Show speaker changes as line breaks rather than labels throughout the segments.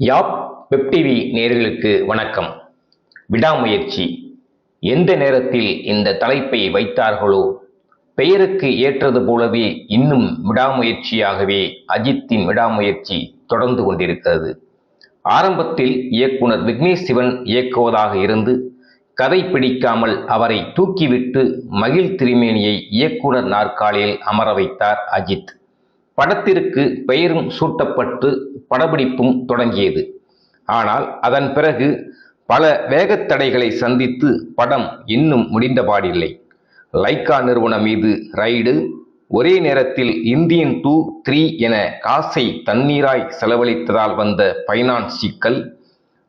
யாப் web TV வணக்கம். விடாமுயற்சி. எந்த நேரத்தில் இந்த தலைப்பை வைத்தார்களோ பெயருக்கு ஏற்றது போலவே இன்னும் விடாமுயற்சியாகவே அஜித்தின் விடாமுயற்சி தொடர்ந்து கொண்டிருக்கிறது. ஆரம்பத்தில் இயக்குனர் விக்னேஷ் சிவன் இயக்குவதாக இருந்து கதை பிடிக்காமல் அவரை தூக்கிவிட்டு மகிழ் திருமேனியை இயக்குனர் நாற்காலியில் அமர வைத்தார் அஜித். படத்திற்கு பெயரும் சூட்டப்பட்டு படப்பிடிப்பும் தொடங்கியது. ஆனால் அதன் பிறகு பல வேகத்தடைகளை சந்தித்து படம் இன்னும் முடிந்தபாடில்லை. லைக்கா நிறுவனம் மீது ரைடு ஒரே நேரத்தில் இந்தியன் டூ த்ரீ என காசை தண்ணீராய் செலவழித்ததால் வந்த பைனான்ஸ் சிக்கல்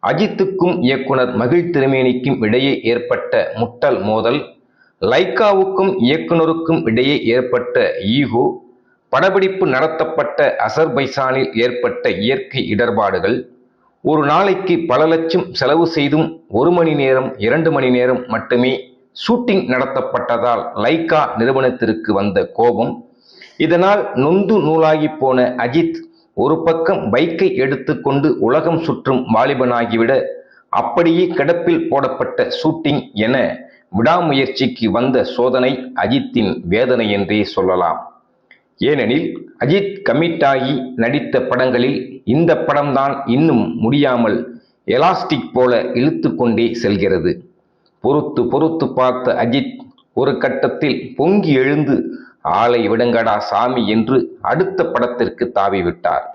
அஜித்துக்கும் இயக்குனர் மகிழ் திருமேனிக்கும் இடையே ஏற்பட்ட முட்டல் மோதல் லைக்காவுக்கும் இயக்குனருக்கும் இடையே ஏற்பட்ட ஈகோ படப்பிடிப்பு நடத்தப்பட்ட அசர்பைசானில் ஏற்பட்ட இயற்கை இடர்பாடுகள் ஒரு நாளைக்கு பல லட்சம் செலவு செய்தும் ஒரு மணி நேரம் இரண்டு மணி நேரம் மட்டுமே ஷூட்டிங் நடத்தப்பட்டதால் லைக்கா நிறுவனத்திற்கு வந்த கோபம் இதனால் நொந்து நூலாகி போன அஜித் ஒரு பக்கம் பைக்கை எடுத்துக்கொண்டு உலகம் சுற்றும் வாலிபனாகிவிட அப்படியே கிடப்பில் போடப்பட்ட ஷூட்டிங் என விடாமுயற்சிக்கு வந்த சோதனை அஜித்தின் வேதனை என்றே சொல்லலாம். ஏனெனில் அஜித் கமிட்டாகி நடித்த படங்களில் இந்த படம்தான் இன்னும் முடியாமல் எலாஸ்டிக் போல இழுத்து கொண்டே செல்கிறது. பொறுத்து பொறுத்து பார்த்த அஜித் ஒரு கட்டத்தில் பொங்கி எழுந்து ஆளை விடுங்கடா சாமி என்று அடுத்த படத்திற்கு தாவிவிட்டார்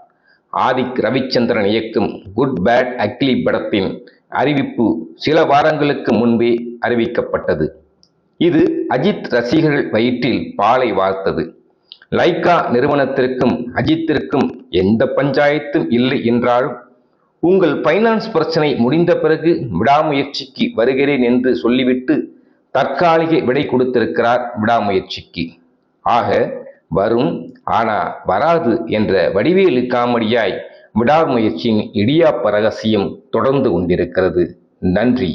ஆதிக் ரவிச்சந்திரன் இயக்கும் குட் பேட் அக்லி படத்தின் அறிவிப்பு சில வாரங்களுக்கு முன்பே அறிவிக்கப்பட்டது. இது அஜித் ரசிகர்கள் வயிற்றில் பாலை வார்த்தது. லைக்கா நிறுவனத்திற்கும் அஜித்திற்கும் எந்த பஞ்சாயத்தும் இல்லை என்றாலும் உங்கள் பைனான்ஸ் பிரச்சனை முடிந்த பிறகு விடாமுயற்சிக்கு வருகிறேன் என்று சொல்லிவிட்டு தற்காலிக விடை கொடுத்திருக்கிறார் விடாமுயற்சிக்கு. ஆக வரும் ஆனா வராது என்ற வடிவேலு காமெடியாய் விடாமுயற்சியின் இடியாப்ப ரகசியம் தொடர்ந்து கொண்டிருக்கிறது. நன்றி.